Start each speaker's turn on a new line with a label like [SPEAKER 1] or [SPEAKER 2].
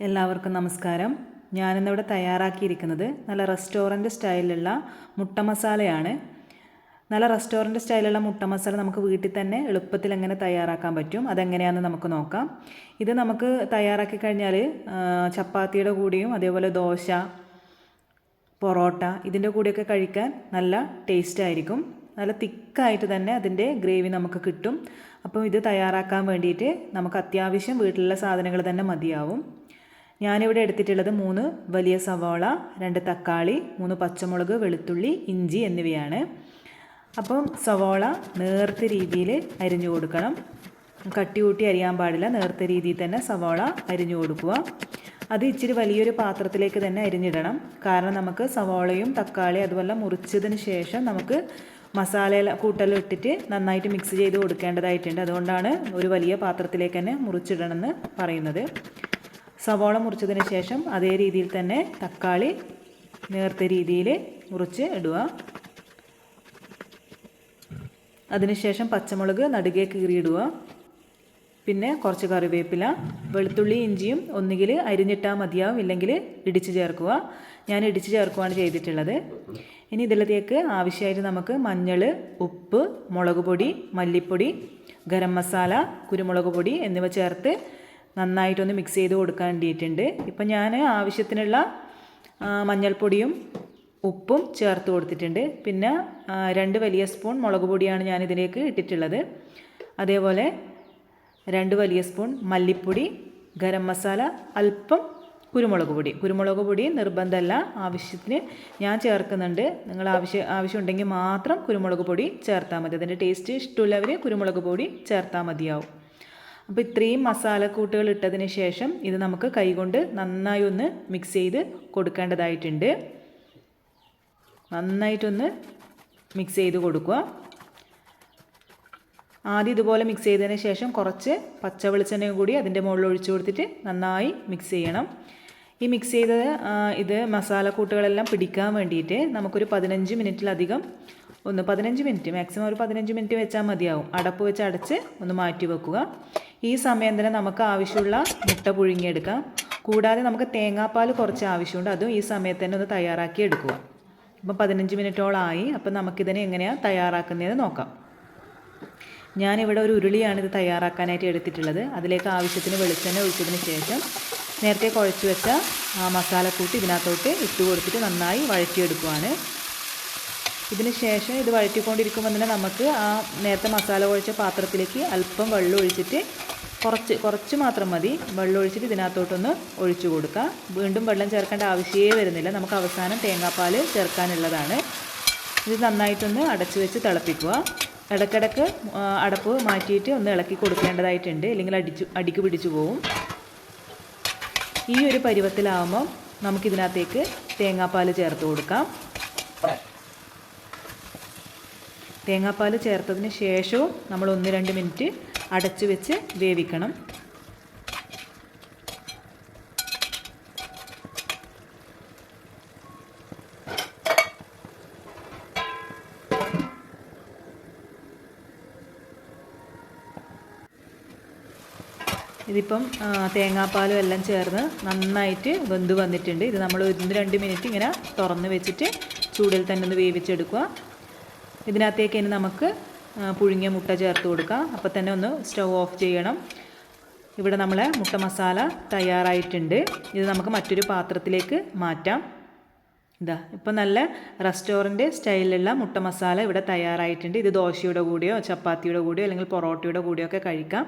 [SPEAKER 1] എല്ലാവർക്കും നമസ്കാരം. ഞാനിന്നിവിടെ തയ്യാറാക്കിയിരിക്കുന്നത് നല്ല റെസ്റ്റോറന്റ് സ്റ്റൈലിലുള്ള മുട്ട മസാലയാണ് നല്ല റെസ്റ്റോറന്റ് സ്റ്റൈലുള്ള മുട്ട മസാല നമുക്ക് വീട്ടിൽ തന്നെ എളുപ്പത്തിൽ എങ്ങനെ തയ്യാറാക്കാൻ പറ്റും അതെങ്ങനെയാണെന്ന് നമുക്ക് നോക്കാം. ഇത് നമുക്ക് തയ്യാറാക്കി കഴിഞ്ഞാൽ ചപ്പാത്തിയുടെ കൂടെയും അതേപോലെ ദോശ പൊറോട്ട ഇതിന്റെ കൂടെയൊക്കെ കഴിക്കാൻ നല്ല ടേസ്റ്റ് ആയിരിക്കും. നല്ല തിക്കായിട്ട് തന്നെ അതിന്റെ ഗ്രേവി നമുക്ക് കിട്ടും. അപ്പോൾ ഇത് തയ്യാറാക്കാൻ വേണ്ടിയിട്ട് നമുക്ക് അത്യാവശ്യം വീട്ടിലുള്ള സാധനങ്ങൾ തന്നെ മതിയാവും. ഞാനിവിടെ എടുത്തിട്ടുള്ളത് മൂന്ന് വലിയ സവാള രണ്ട് തക്കാളി മൂന്ന് പച്ചമുളക് വെളുത്തുള്ളി ഇഞ്ചി എന്നിവയാണ്. അപ്പം സവാള നേർത്ത രീതിയിൽ അരിഞ്ഞു കൊടുക്കണം. കട്ടി കൂട്ടി അരിയാൻ പാടില്ല. നേർത്ത രീതിയിൽ തന്നെ സവാള അരിഞ്ഞു കൊടുക്കുക. അത് ഇച്ചിരി വലിയൊരു പാത്രത്തിലേക്ക് തന്നെ അരിഞ്ഞിടണം. കാരണം നമുക്ക് സവാളയും തക്കാളി അതുപോലെ മുറിച്ചതിന് ശേഷം നമുക്ക് മസാല കൂട്ടെല്ലാം ഇട്ടിട്ട് നന്നായിട്ട് മിക്സ് ചെയ്ത് കൊടുക്കേണ്ടതായിട്ടുണ്ട്. അതുകൊണ്ടാണ് ഒരു വലിയ പാത്രത്തിലേക്ക് തന്നെ മുറിച്ചിടണമെന്ന് പറയുന്നത്. സവാള മുറിച്ചതിന് ശേഷം അതേ രീതിയിൽ തന്നെ തക്കാളി നേർത്ത രീതിയിൽ മുറിച്ച് ഇടുക. അതിനുശേഷം പച്ചമുളക് നടുകെ കീറിയിടുക. പിന്നെ കുറച്ച് കറിവേപ്പില വെളുത്തുള്ളി ഇഞ്ചിയും ഒന്നുകിൽ അരിഞ്ഞിട്ടാൽ മതിയാവും ഇല്ലെങ്കിൽ ഇടിച്ച് ചേർക്കുക. ഞാൻ ഇടിച്ച് ചേർക്കുകയാണ് ചെയ്തിട്ടുള്ളത്. ഇനി ഇതിലേക്ക് ആവശ്യമായിട്ട് നമുക്ക് മഞ്ഞൾ ഉപ്പ് മുളക് പൊടി മല്ലിപ്പൊടി ഗരം മസാല കുരുമുളക് പൊടി എന്നിവ ചേർത്ത് നന്നായിട്ടൊന്ന് മിക്സ് ചെയ്ത് കൊടുക്കാൻ വേണ്ടിയിട്ടുണ്ട്. ഇപ്പം ഞാൻ ആവശ്യത്തിനുള്ള മഞ്ഞൾപ്പൊടിയും ഉപ്പും ചേർത്ത് കൊടുത്തിട്ടുണ്ട്. പിന്നെ രണ്ട് വലിയ സ്പൂൺ മുളക് പൊടിയാണ് ഞാൻ ഇതിലേക്ക് ഇട്ടിട്ടുള്ളത്. അതേപോലെ രണ്ട് വലിയ സ്പൂൺ മല്ലിപ്പൊടി ഗരം മസാല അല്പം കുരുമുളക് പൊടി. കുരുമുളക് പൊടി നിർബന്ധമല്ല ആവശ്യത്തിന് ഞാൻ ചേർക്കുന്നുണ്ട്. നിങ്ങൾ ആവശ്യം ആവശ്യമുണ്ടെങ്കിൽ മാത്രം കുരുമുളക് പൊടി ചേർത്താൽ മതി. അതിന്റെ ടേസ്റ്റ് ഇഷ്ടമുള്ളവർ കുരുമുളക് പൊടി ചേർത്താൽ മതിയാവും. അപ്പോൾ ഇത്രയും മസാലക്കൂട്ടുകൾ ഇട്ടതിന് ശേഷം ഇത് നമുക്ക് കൈകൊണ്ട് നന്നായി ഒന്ന് മിക്സ് ചെയ്ത് കൊടുക്കേണ്ടതായിട്ടുണ്ട്. നന്നായിട്ടൊന്ന് മിക്സ് ചെയ്ത് കൊടുക്കുക. ആദ്യം ഇതുപോലെ മിക്സ് ചെയ്തതിന് ശേഷം കുറച്ച് പച്ച വെളിച്ചെണ്ണയും കൂടി അതിന്റെ മുകളിൽ ഒഴിച്ചു കൊടുത്തിട്ട് നന്നായി മിക്സ് ചെയ്യണം. ഈ മിക്സ് ചെയ്തത് ആ, ഇത് മസാലക്കൂട്ടുകളെല്ലാം പിടിക്കാൻ വേണ്ടിയിട്ട് നമുക്കൊരു പതിനഞ്ച് മിനിറ്റിലധികം ഒന്ന് പതിനഞ്ച് മിനിറ്റ് മാക്സിമം ഒരു പതിനഞ്ച് മിനിറ്റ് വെച്ചാൽ മതിയാവും. അടപ്പ് വെച്ച് അടച്ച് ഒന്ന് മാറ്റി വെക്കുക. ഈ സമയം തന്നെ നമുക്ക് ആവശ്യമുള്ള മുട്ട പുഴുങ്ങിയെടുക്കാം. കൂടാതെ നമുക്ക് തേങ്ങാപ്പാൽ കുറച്ച് ആവശ്യമുണ്ട്. അതും ഈ സമയത്ത് തന്നെ ഒന്ന് തയ്യാറാക്കി എടുക്കുക. ഇപ്പം പതിനഞ്ച് മിനിറ്റോളമായി അപ്പം നമുക്കിതിനെ എങ്ങനെയാണ് തയ്യാറാക്കുന്നതെന്ന് നോക്കാം. ഞാനിവിടെ ഒരു ഉരുളിയാണ് ഇത് തയ്യാറാക്കാനായിട്ട് എടുത്തിട്ടുള്ളത്. അതിലേക്ക് ആവശ്യത്തിന് വെളിച്ചെണ്ണ ഒഴിച്ചതിന് ശേഷം നേരത്തെ കുഴച്ച് വെച്ച ആ മസാലക്കൂട്ട് ഇതിനകത്തോട്ട് ഇട്ട് കൊടുത്തിട്ട് നന്നായി വഴറ്റിയെടുക്കുവാണ്. ഇതിന് ശേഷം ഇത് വഴറ്റിക്കൊണ്ടിരിക്കുമ്പോൾ തന്നെ നമുക്ക് ആ നേരത്തെ മസാല കുഴച്ച പാത്രത്തിലേക്ക് അല്പം വെള്ളം ഒഴിച്ചിട്ട് കുറച്ച് കുറച്ച് മാത്രം മതി. വെള്ളം ഒഴിച്ചിട്ട് ഇതിനകത്തോട്ടൊന്ന് ഒഴിച്ചു കൊടുക്കുക വീണ്ടും വെള്ളം ചേർക്കേണ്ട ആവശ്യമേ വരുന്നില്ല. നമുക്ക് അവസാനം തേങ്ങാപ്പാൽ ചേർക്കാനുള്ളതാണ്. ഇത് നന്നായിട്ടൊന്ന് അടച്ചു വെച്ച് തിളപ്പിക്കുക. ഇടയ്ക്കിടയ്ക്ക് അടപ്പ് മാറ്റിയിട്ട് ഒന്ന് ഇളക്കി കൊടുക്കേണ്ടതായിട്ടുണ്ട്. ഇല്ലെങ്കിൽ അടിച്ചു അടിക്ക് പിടിച്ചു പോവും. ഈ ഒരു പരുവത്തിലാവുമ്പം നമുക്കിതിനകത്തേക്ക് തേങ്ങാപ്പാൽ ചേർത്ത് കൊടുക്കാം. തേങ്ങാപ്പാൽ ചേർത്തതിന് ശേഷവും നമ്മൾ ഒന്ന് രണ്ട് മിനിറ്റ് അടച്ചു വെച്ച് വേവിക്കണം. ഇതിപ്പം തേങ്ങാപ്പാലും എല്ലാം ചേർന്ന് നന്നായിട്ട് വെന്ത് വന്നിട്ടുണ്ട്. ഇത് നമ്മൾ ഒന്ന് രണ്ട് മിനിറ്റ് ഇങ്ങനെ തുറന്ന് വെച്ചിട്ട് ചൂടിൽ തന്നെ ഒന്ന് വേവിച്ചെടുക്കുക. ഇതിനകത്തേക്ക് ഇനി നമുക്ക് പുഴുങ്ങിയ മുട്ട ചേർത്ത് കൊടുക്കാം. അപ്പോൾ തന്നെ ഒന്ന് സ്റ്റൗ ഓഫ് ചെയ്യണം. ഇവിടെ നമ്മളെ മുട്ട മസാല തയ്യാറായിട്ടുണ്ട്. ഇത് നമുക്ക് മറ്റൊരു പാത്രത്തിലേക്ക് മാറ്റാം. ഇതാ ഇപ്പം നല്ല റെസ്റ്റോറന്റ് സ്റ്റൈലിലുള്ള മുട്ട മസാല ഇവിടെ തയ്യാറായിട്ടുണ്ട്. ഇത് ദോശയുടെ കൂടെയോ ചപ്പാത്തിയുടെ കൂടെയോ അല്ലെങ്കിൽ പൊറോട്ടയുടെ കൂടെയോ ഒക്കെ കഴിക്കാം.